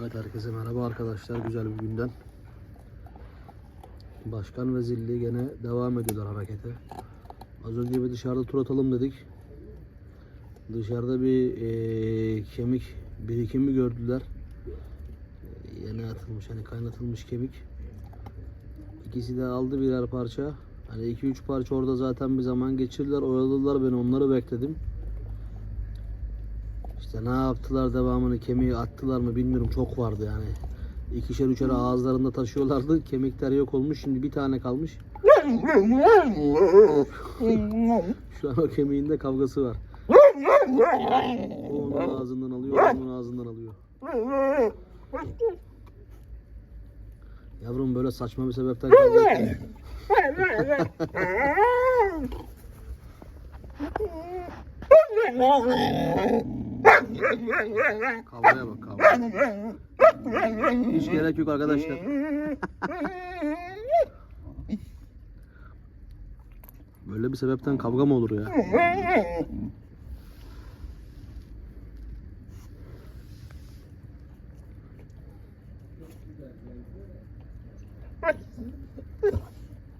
Evet herkese merhaba arkadaşlar güzel bir günden. Başkan ve Zilli gene devam ediyorlar harekete. Az önce bir dışarıda tur atalım dedik. Dışarıda bir eee, kemik birikimi gördüler. Yeni atılmış hani kaynatılmış kemik. İkisi de aldı birer parça. Hani 2-3 parça orada zaten bir zaman geçirdiler. Oyaladılar beni onları bekledim. İşte ne yaptılar devamını kemiği attılar mı bilmiyorum çok vardı yani. İkişer üçer ağızlarında taşıyorlardı. Kemikler yok olmuş. Şimdi bir tane kalmış. Şu an o kemiğinde kavgası var. Onun ağzından alıyor, onun ağzından alıyor. Yavrum böyle saçma bir sebepten kavga etme. Kavgaya bak kavga. Hiç gerek yok arkadaşlar. Böyle bir sebepten kavga mı olur ya?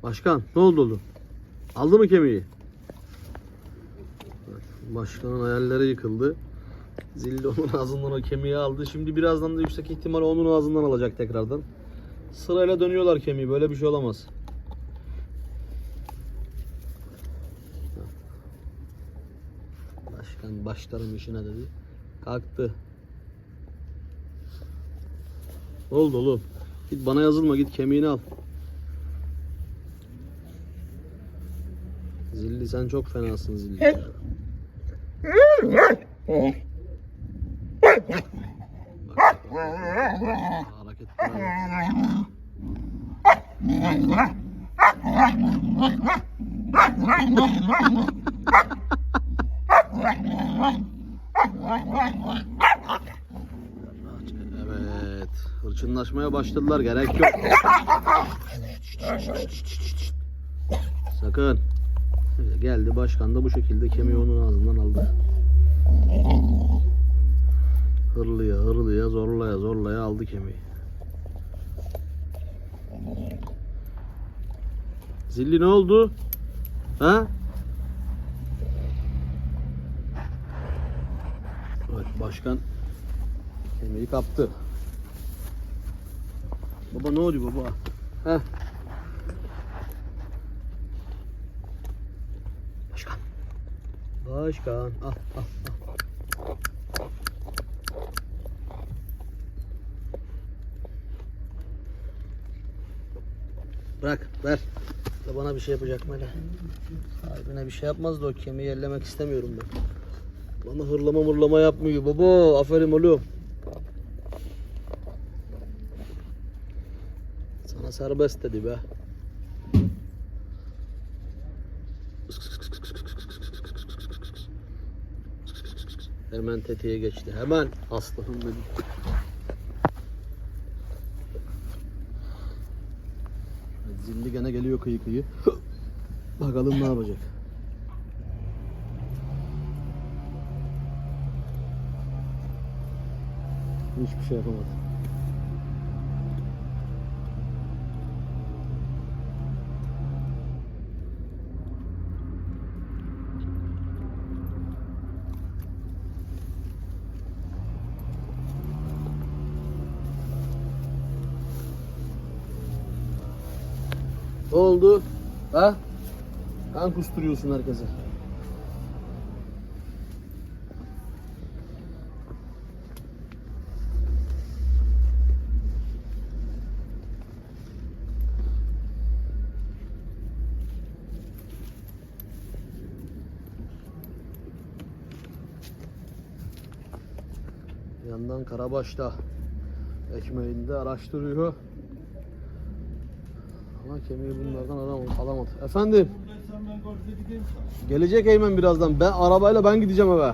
Başkan ne oldu oğlum? Aldı mı kemiği? Başkanın hayalleri yıkıldı. Zilli onun ağzından o kemiği aldı. Şimdi birazdan da yüksek ihtimal onun ağzından alacak tekrardan. Sırayla dönüyorlar kemiği. Böyle bir şey olamaz. Başkan başlarım işine dedi. Kalktı. Ne oldu oğlum? Git bana yazılma git kemiğini al. Zilli sen çok fenasın Zilli. Hareketlere bak. Evet. Hırçınlaşmaya başladılar. Gerek yok. Sakın. Geldi başkan da bu şekilde kemiği onun ağzından aldı. Hırlıya hırlıya zorlaya zorlaya aldı kemiği. Zilli ne oldu? Ha? Evet başkan kemiği kaptı. Baba ne oluyor baba? Heh. Başkan. Başkan. Al al al. Bırak ver. Da bana bir şey yapacak mı hele? Sahibine bir şey yapmaz da o kemiği ellemek istemiyorum ben. Bana hırlama mırlama yapmıyor baba. Aferin oğlum. Sana serbest dedi be. Hemen tetiğe geçti. Hemen aslanım benim. Zilli gene geliyor kıyı kıyı. Bakalım ne yapacak. Hiçbir şey yapamadı. Ne oldu? Ha? Kan kusturuyorsun herkese. Yandan Karabaş'ta ekmeğinde araştırıyor. Ama kemiği bunlardan alamadı. alamadı. Efendim? Gelecek Eymen birazdan. Ben arabayla ben gideceğim eve.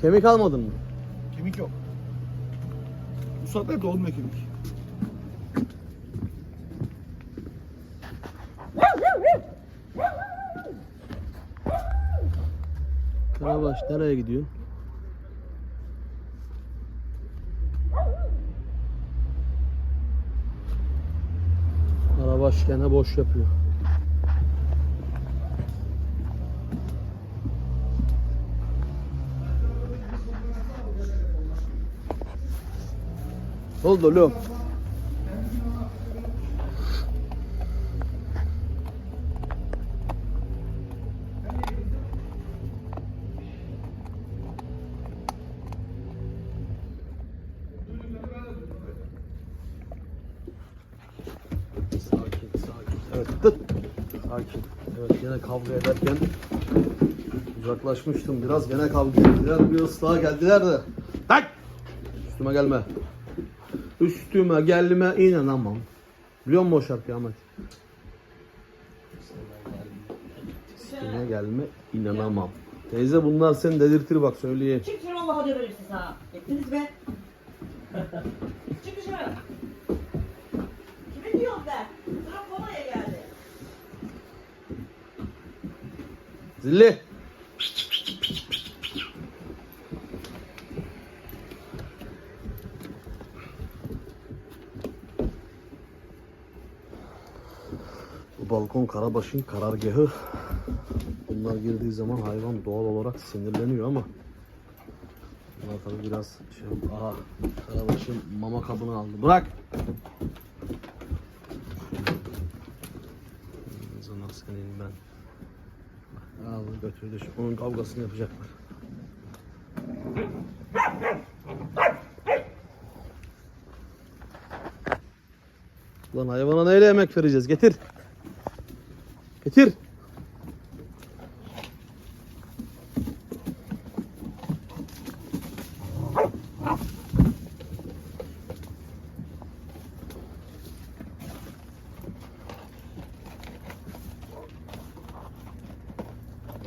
Kemik almadın mı? Kemik yok. Bu saatlerde olmuyor kemik. Karabaş nereye gidiyor? Karabaş gene boş yapıyor. Oldu oğlum. Evet, tıt. Sakin. Evet, gene kavga ederken uzaklaşmıştım biraz. Gene kavga ettiler. Bir ıslığa geldiler de. Tak! Üstüme gelme. Üstüme gelme inanamam. Biliyor musun o şarkıyı Ahmet? Üstüme gelme inanamam. Teyze bunlar seni delirtir bak söyleyeyim. Çık dışarı Allah'a döverim sizi ha. Ettiniz be. Çık dışarı. Kime diyorum ben? Sıra Polonya'ya geldi. Zilli. Bu balkon Karabaş'ın karargahı. Bunlar girdiği zaman hayvan doğal olarak sinirleniyor ama Bunlar tabii biraz şey aha Karabaş'ın mama kabını aldı. Bırak. Zaman senin ben. Al götürdü. şu- Onun kavgasını yapacaklar. Lan hayvana neyle yemek vereceğiz? Getir. Getir.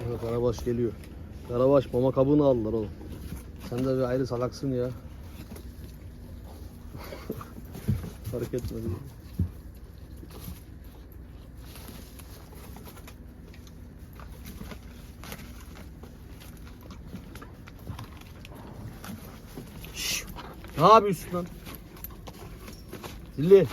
Evet, Karabaş geliyor. Karabaş mama kabını aldılar oğlum. Sen de bir ayrı salaksın ya. Fark etmedi. Ne yapıyorsun lan? Zilli.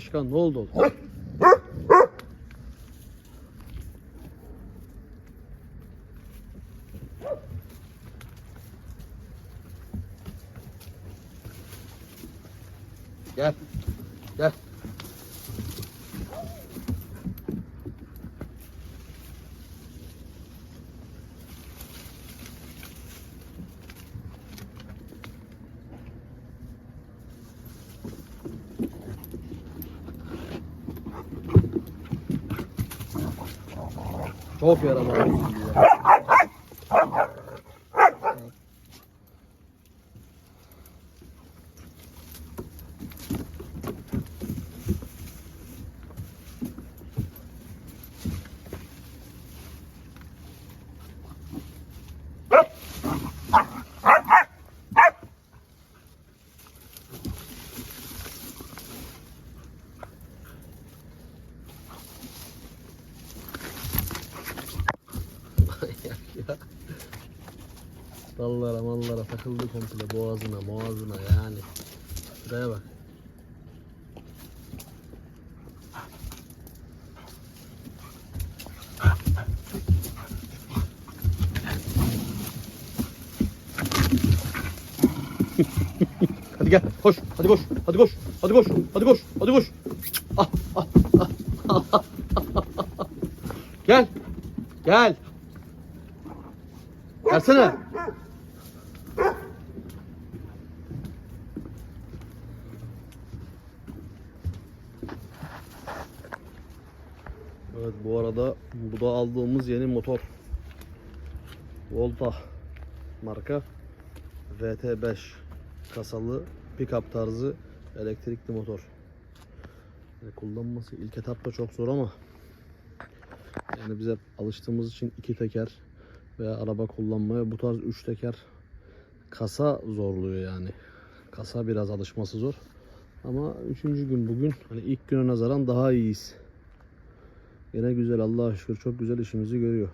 Başkan ne oldu oğlum? Gel. Gel. Çok yaramaz. ya. Dallara mallara takıldı komple boğazına boğazına yani. Şuraya bak. hadi gel koş hadi koş hadi koş hadi koş hadi koş hadi koş. Ah, ah, ah, ah, ah, ah. Gel gel Gelsene. Evet bu arada bu da aldığımız yeni motor. Volta marka VT5 kasalı pickup tarzı elektrikli motor. Yani kullanması ilk etapta çok zor ama yani biz hep alıştığımız için iki teker veya araba kullanmaya bu tarz üç teker kasa zorluyor yani. Kasa biraz alışması zor. Ama üçüncü gün bugün hani ilk güne nazaran daha iyiyiz. Yine güzel Allah'a şükür çok güzel işimizi görüyor.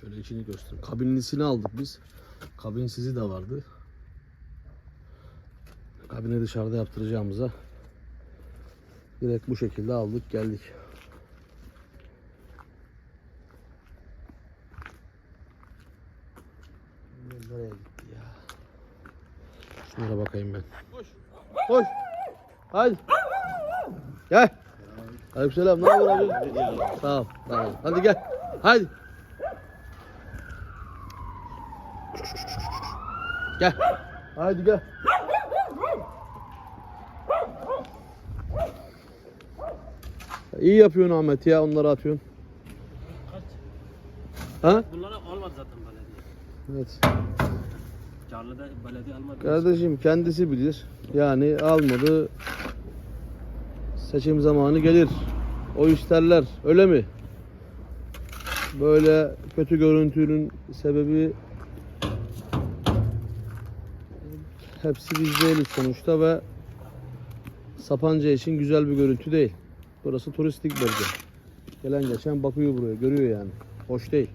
Şöyle içini göstereyim. Kabinlisini aldık biz. Kabinsizi de vardı. Kabini dışarıda yaptıracağımıza direkt bu şekilde aldık geldik. Nereye gitti ya? Şunlara bakayım ben. Koş. Koş. Hadi. Gel. Aleykümselam. Ne haber abi? Sağ ol. Sağ ol. Hadi gel. Hadi. Gel. Hadi gel. İyi yapıyorsun Ahmet ya onları atıyorsun. Ha? Bunları almadı zaten belediye. Evet. Carlı'da belediye almadı. Kardeşim kendisi bilir. Yani almadı. Seçim zamanı gelir. O isterler. Öyle mi? Böyle kötü görüntünün sebebi hepsi biz değiliz sonuçta ve Sapanca için güzel bir görüntü değil. Burası turistik bölge. Gelen geçen bakıyor buraya, görüyor yani. Hoş değil.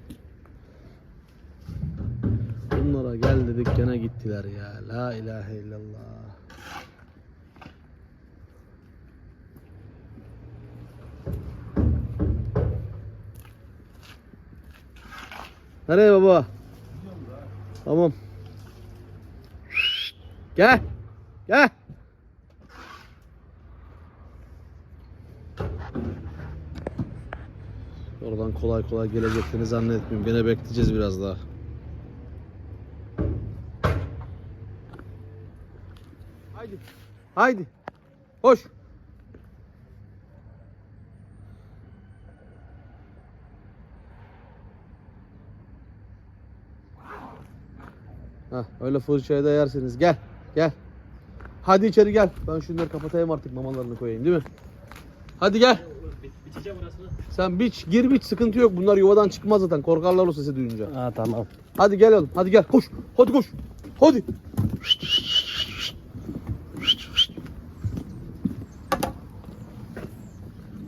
Bunlara gel dedik gene gittiler ya. La ilahe illallah. Nereye baba? Tamam. Gel. Gel. Oradan kolay kolay geleceklerini zannetmiyorum. Gene bekleyeceğiz biraz daha. Haydi. Haydi. Koş. Hah, öyle fırçayı da yersiniz. Gel. Gel. Hadi içeri gel. Ben şunları kapatayım artık mamalarını koyayım değil mi? Hadi gel. Biçeceğim orasını. Sen biç, gir biç sıkıntı yok. Bunlar yuvadan çıkmaz zaten. Korkarlar o sesi duyunca. Ha tamam. Hadi gel oğlum. Hadi gel. Koş. Hadi koş. Hadi.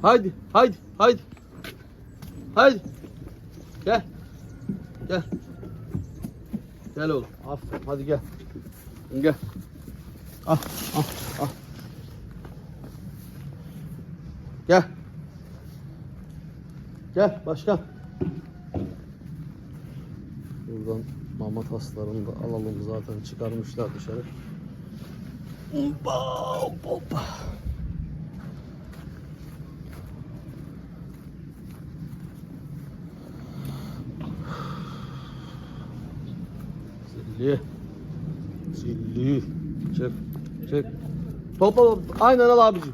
Haydi. Haydi. Haydi. Haydi. Gel. Gel. Gel oğlum. Aferin. Hadi gel. Gel. Al. Al. Al. Gel. Gel başkan. Buradan mama taslarını da alalım zaten çıkarmışlar dışarı. Hoppa hoppa Zilli. Zilli. Çek. Çek. Topla. Aynen al abicim.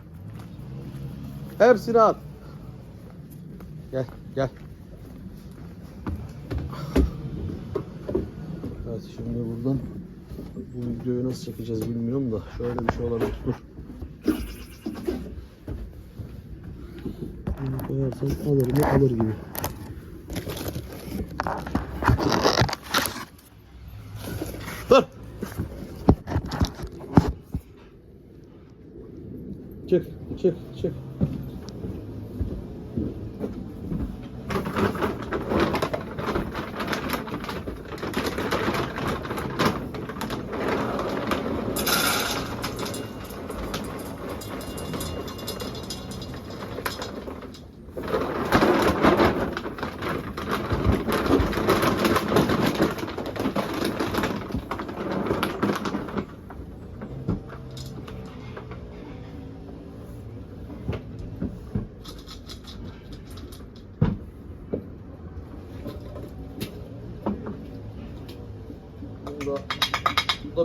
Hepsini at. Gel gel. Evet şimdi buradan bu videoyu nasıl çekeceğiz bilmiyorum da şöyle bir şey olabilir. Dur. Bunu koyarsam alır mı alır gibi. Çık çık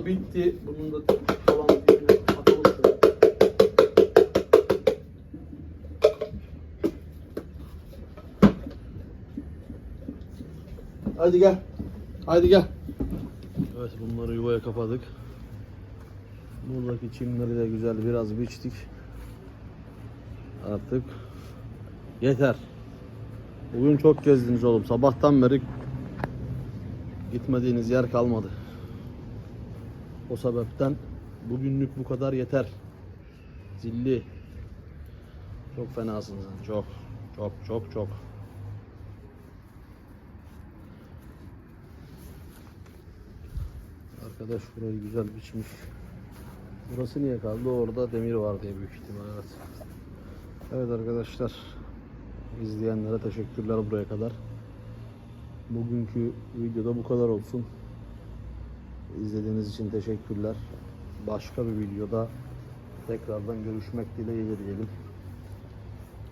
bitti. Bunun da kalan dibine atalım şöyle. Haydi gel. Haydi gel. Evet bunları yuvaya kapadık. Buradaki çimleri de güzel biraz biçtik. Artık yeter. Bugün çok gezdiniz oğlum. Sabahtan beri gitmediğiniz yer kalmadı. O sebepten bugünlük bu kadar yeter. Zilli. Çok fenasın sen. Çok. Çok çok çok. Arkadaş burayı güzel biçmiş. Burası niye kaldı? Orada demir var diye büyük ihtimal. Evet. Evet arkadaşlar. izleyenlere teşekkürler buraya kadar. Bugünkü videoda bu kadar olsun. İzlediğiniz için teşekkürler. Başka bir videoda tekrardan görüşmek dileğiyle diyelim.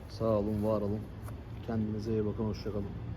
Sağ olun, var olun. Kendinize iyi bakın, hoşçakalın.